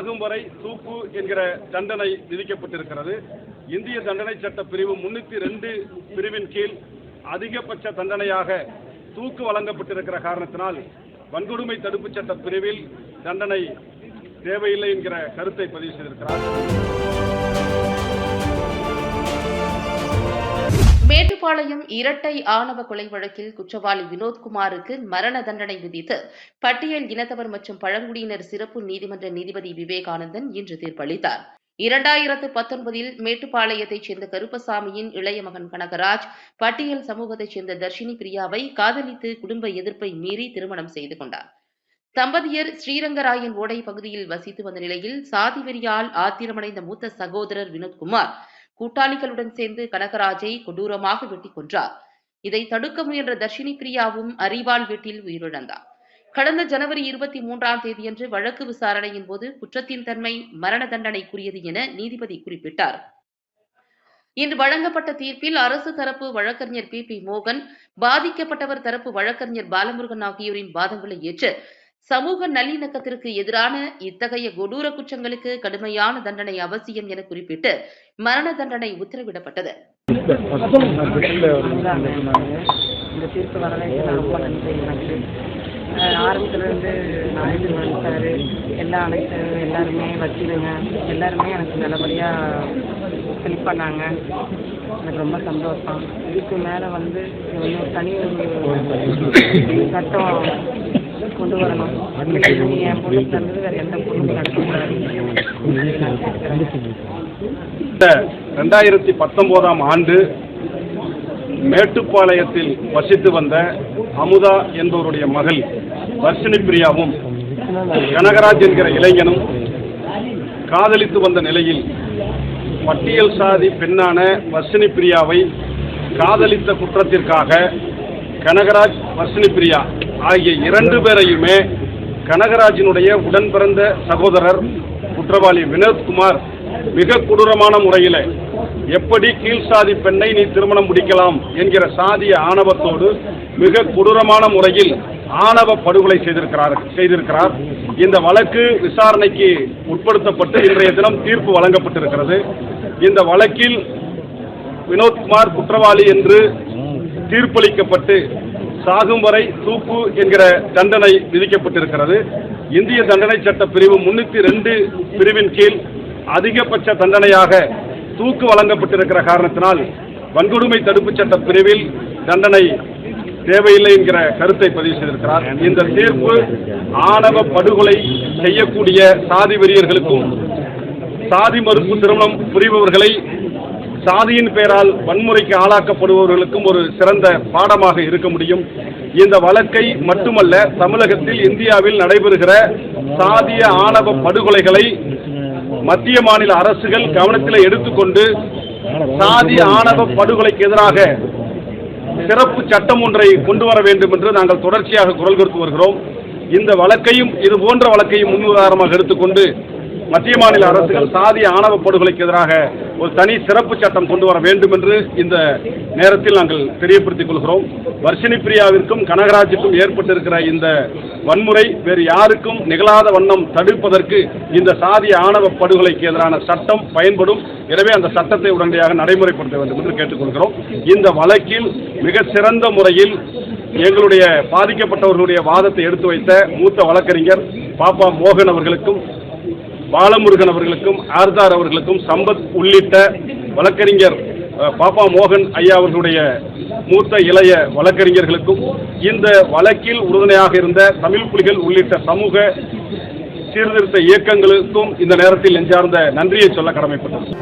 ஆகும் வரை தூக்கு என்கிற தண்டனை விதிக்கப்பட்டிருக்கிறது. இந்திய தண்டனை சட்ட பிரிவு முன்னூத்தி ரெண்டு பிரிவின் கீழ் அதிகபட்ச தண்டனையாக தூக்கு வழங்கப்பட்டிருக்கிற காரணத்தினால் வன்கொடுமை தடுப்புச் சட்ட பிரிவில் தண்டனை தேவையில்லை என்கிற கருத்தை பதிவு செய்திருக்கிறார். மேட்டுப்பாளையம் இரட்டை ஆணவ கொலை வழக்கில் குற்றவாளி வினோத்குமாருக்கு மரண தண்டனை விதித்து பட்டியல் இனத்தவர் மற்றும் பழங்குடியினர் சிறப்பு நீதிமன்ற நீதிபதி விவேகானந்தன் இன்று தீர்ப்பளித்தார். இரண்டாயிரத்து பத்தொன்பதில் மேட்டுப்பாளையத்தைச் சேர்ந்த கருப்பசாமியின் இளைய மகன் கனகராஜ் பட்டியல் சமூகத்தைச் சேர்ந்த தர்ஷினி பிரியாவை காதலித்து குடும்ப எதிர்ப்பை மீறி திருமணம் செய்து கொண்டார். தம்பதியர் ஸ்ரீரங்கராயன் ஓடை பகுதியில் வசித்து வந்த நிலையில் சாதி வெறியால் ஆத்திரமடைந்த மூத்த சகோதரர் வினோத்குமார் கூட்டாளிகளுடன் சேர்ந்து கனகராஜை கொடூரமாக வெட்டி கொன்றார். இதை தடுக்க முயன்ற தர்ஷினி பிரியாவும் அரிவாள் வீட்டில் உயிரிழந்தார். கடந்த ஜனவரி இருபத்தி மூன்றாம் தேதியன்று வழக்கு விசாரணையின் போது குற்றத்தின் தன்மை மரண தண்டனைக்குரியது என நீதிபதி குறிப்பிட்டார். இன்று வழங்கப்பட்ட தீர்ப்பில் அரசு தரப்பு வழக்கறிஞர் பி பி மோகன் பாதிக்கப்பட்டவர் தரப்பு வழக்கறிஞர் பாலமுருகன் ஆகியோரின் வாதங்களை ஏற்று சமூக நல்லிணக்கத்திற்கு எதிரான இத்தகைய கொடூர குற்றங்களுக்கு கடுமையான தண்டனை அவசியம் என குறிப்பிட்டு மரண தண்டனை உத்தரவிடப்பட்டது. இந்த தீர்ப்பு வரவேற்று நான் ரொம்ப நன்றி எனக்கு ஆரம்பத்துலேருந்து நாயுடு சார் எல்லா அனைத்து எல்லாருமே வக்கீலுங்க எல்லாருமே எனக்கு நல்லபடியாக ஹெல்ப் பண்ணாங்க எனக்கு ரொம்ப சந்தோஷம் இதுக்கு மேலே வந்து ஒரு தனி சட்டம் கொண்டு வரணும். என் தந்தது வேறு எந்த ரெண்டாயிரத்தி பத்தொன்பதாம் ஆண்டு மேட்டுப்பாளையத்தில் வசித்து வந்த அமுதா என்பவருடைய மகள் வர்ஷினி பிரியாவும் கனகராஜ் என்கிற இளைஞனும் காதலித்து வந்த நிலையில் பட்டியல் சாதி பெண்ணான வர்ஷினி பிரியாவை காதலித்த குற்றத்திற்காக கனகராஜ் வர்ஷினி பிரியா ஆகிய இரண்டு பேரையுமே கனகராஜினுடைய உடன் பிறந்த சகோதரர் குற்றவாளி வினோத்குமார் மிக கொடூரமான முறையில் எப்படி கீழ் சாதி பெண்ணை நீ திருமணம் முடிக்கலாம் என்கிற சாதிய ஆணவத்தோடு மிக கொடூரமான முறையில் ஆணவ படுகொலை செய்திருக்கிறார் செய்திருக்கிறார். இந்த வழக்கு விசாரணைக்கு உட்படுத்தப்பட்டு இன்றைய தினம் தீர்ப்பு வழங்கப்பட்டிருக்கிறது. இந்த வழக்கில் வினோத்குமார் குற்றவாளி என்று தீர்ப்பளிக்கப்பட்டு சாகும் வரை தூக்கு என்கிற தண்டனை விதிக்கப்பட்டிருக்கிறது. இந்திய தண்டனை சட்ட பிரிவு முன்னூற்றி ரெண்டு பிரிவின் கீழ் அதிகபட்ச தண்டனையாக தூக்கு வழங்கப்பட்டிருக்கிற காரணத்தினால் வன்கொடுமை தடுப்பு சட்ட பிரிவில் தண்டனை தேவையில்லை என்கிற கருத்தை பதிவு செய்திருக்கிறார். இந்த தீர்ப்பு ஆணவ படுகொலை செய்யக்கூடிய சாதி வெறியர்களுக்கும் சாதி மறுப்பு திருமணம் புரிபவர்களை சாதியின் பெயரால் வன்முறைக்கு ஆளாக்கப்படுபவர்களுக்கும் ஒரு சிறந்த பாடமாக இருக்க முடியும். இந்த வழக்கை மட்டுமல்ல தமிழகத்தில் இந்தியாவில் நடைபெறுகிற சாதிய ஆணவ படுகொலைகளை மத்திய மாநில அரசுகள் கவனத்தில் எடுத்துக்கொண்டு சாதிய ஆணவ படுகொலைக்கு எதிராக சிறப்பு சட்டம் ஒன்றை கொண்டு வர வேண்டும் என்று நாங்கள் தொடர்ச்சியாக குரல் கொடுத்து வருகிறோம். இந்த வழக்கையும் இது போன்ற வழக்கையும் முன்னுதாரணமாக எடுத்துக்கொண்டு மத்திய மாநில அரசுகள் சாதிய ஆணவ படுகொலைக்கு எதிராக ஒரு தனி சிறப்பு சட்டம் கொண்டு வர வேண்டும் என்று இந்த நேரத்தில் நாங்கள் தெரியப்படுத்திக் கொள்கிறோம். வர்ஷினி பிரியாவிற்கும் கனகராஜுக்கும் ஏற்பட்டிருக்கிற இந்த வன்முறை வேறு யாருக்கும் நிகழாத வண்ணம் தடுப்பதற்கு இந்த சாதிய ஆணவ படுகொலைக்கு எதிரான சட்டம் பயன்படும். எனவே அந்த சட்டத்தை உடனடியாக நடைமுறைப்படுத்த வேண்டும் என்று கேட்டுக்கொள்கிறோம். இந்த வழக்கில் மிக சிறந்த முறையில் எங்களுடைய பாதிக்கப்பட்டவர்களுடைய வாதத்தை எடுத்து வைத்த மூத்த வழக்கறிஞர் பாப்பா மோகன் அவர்களுக்கும் பாலமுருகன் அவர்களுக்கும் ஆர்தார் அவர்களுக்கும் சம்பத் உள்ளிட்ட வழக்கறிஞர் பாப்பா மோகன் ஐயா அவர்களுடைய மூத்த இளைய வழக்கறிஞர்களுக்கும் இந்த வழக்கில் உறுதுணையாக இருந்த தமிழ் புலிகள் உள்ளிட்ட சமூக சீர்திருத்த இயக்கங்களுக்கும் இந்த நேரத்தில் நெஞ்சார்ந்த நன்றியை சொல்ல கடமைப்பட்டது